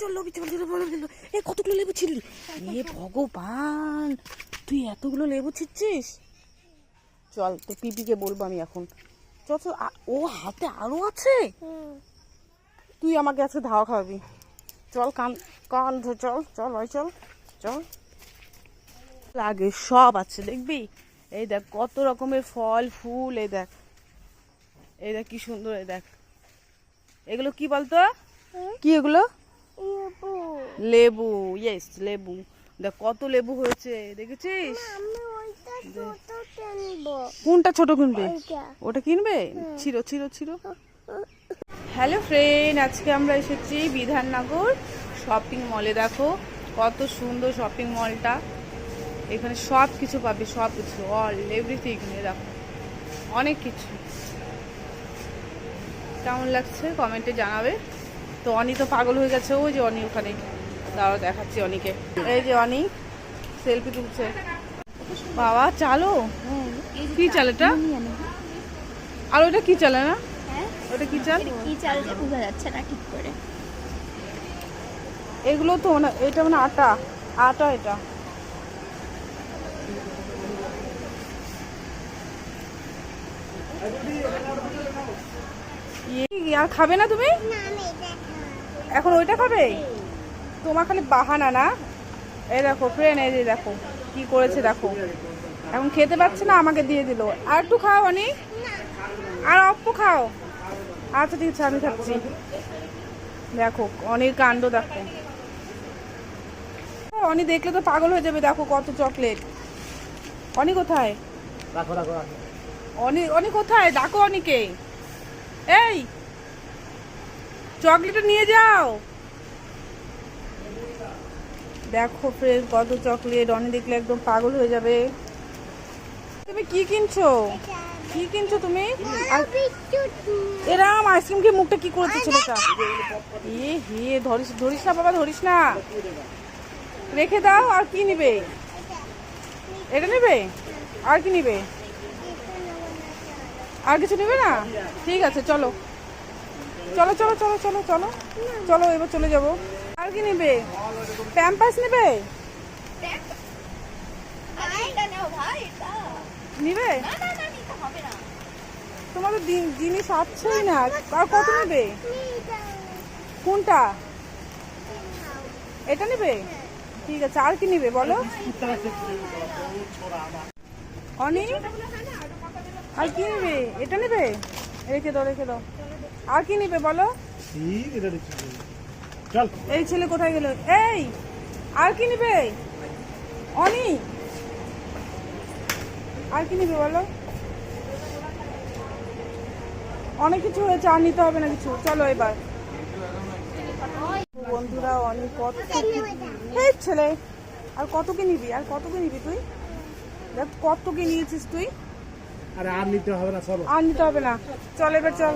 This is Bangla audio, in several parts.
চল লবি চল চল এ কতগুলো লেবু ছিলি এ ভগবান তুই এতগুলো লেবু ছিচ্ছিস চল তো পিপিকে বলব আমি এখন। চল চল ও হাতে আরও আছে? তুই আমাকে আজকে ধাওয়া খাওয়াবি। চল কান কান চল চল ভাই চল চল। লাগে সব আছে দেখবি? এই দেখ কত রকমের ফল ফুল এই দেখ। এই দেখ কি সুন্দর এই দেখ। এগুলো কি বলতো? কি এগুলো? লেবু ইয়েস লেবু। দেখ কত লেবু হয়েছে দেখেছিস? কোনটা ছোট কিনবে? ওটা কিনবে? ছিড়ো ছিড়ো ছিড়ো। হ্যালো ফ্রেন্ড আজকে আমরা এসেছি বিধাননগর শপিং মলে দেখো কত সুন্দর শপিং মলটা এখানে সব কিছু পাবে সব কিছু অল এভরিথিং দেখো অনেক কিছু। কেমন লাগছে? কমেন্টে জানাবে। তো অনি তো পাগল হয়ে গেছে। ওই যে অনি ওখানে। দাঁড়াও দেখাচ্ছি অনিকে। এই যে অনি সেলফি তুলছে। বাবা চালো? কি চাল এটা? আর ওটা কি চালে না হ্যাঁ? ওটা কি চাল? কি চাল যে বোঝা যাচ্ছে না ঠিক করে? এগুলো তো না এটা মানে আটা। আটা এটা। ইয়ে, আর খাবে না তুমি? এখন ওইটা খাবে? তোমার খালি বাহানা না? এই দেখো ফ্রেন্ড এই যে দেখো কি করেছে দেখো। এখন খেতে পাচ্ছে না আমাকে দিয়ে দিল। আর একটু খাও অনি। আর অপ্পু খাও। আচ্ছা ঠিক আছে আমি খাচ্ছি। দেখো অনেক কাণ্ড দেখো। অনি দেখলে তো পাগল হয়ে যাবে দেখো কত চকলেট অনি কোথায়? অনি অনি কোথায়? ডাকো অনিকে। এই! চকলেটটা নিয়ে যাও। দেখো ফ্রেশ কত চকলেট অনি দেখলে একদম পাগল হয়ে যাবে। তুমি কি কিনছো? কি কিনছো তুমি? এরাম আইসক্রিম খেয়ে মুখটা কি করেছে ছেলেটা এ হে, ধরিস ধরিস না বাবা, ধরিস না। রেখে দাও, আর কি নিবে? এটা নেবে? আর কি নিবে? আর কিছু নেবে না? ঠিক আছে, চলো। চলো চলো চলো চলো চলো। চলো, এবার চলে যাব। আর কি নেবে? প্যাম্পাস নেবে? নিবে? তোমাদের দিন- জিনিস আছেই না, আর কত নেবে? কোনটা? এটা নেবে? ঠিক আছে, আর কি নেবে বলো? অনি, আর কি নেবে? এটা নেবে? রেখে দাও রেখে দাও। আর কি নেবে বলো? এই ছেলে কোথায় গেল? এই আর কি নিবে? অনি আর কি নিবে বলো? অনেক কিছু হয়েছে আর নিতে হবে না কিছু। চলো এবার। বন্ধুরা অনেক কত এই ছেলে আর কত কি নিবি? আর কত কি নিবি তুই? দেখ কত কি নিয়েছিস তুই? আরে আর নিতে হবে না চলো। আর নিতে হবে না। চল এবার চল।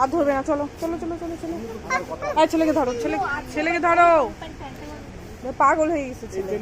আর ধরবে না চলো চলো চলো চলো চলো। আর ছেলেকে ধরো ছেলে ছেলেকে ধরো। পাগল হয়ে গেছে ছেলে।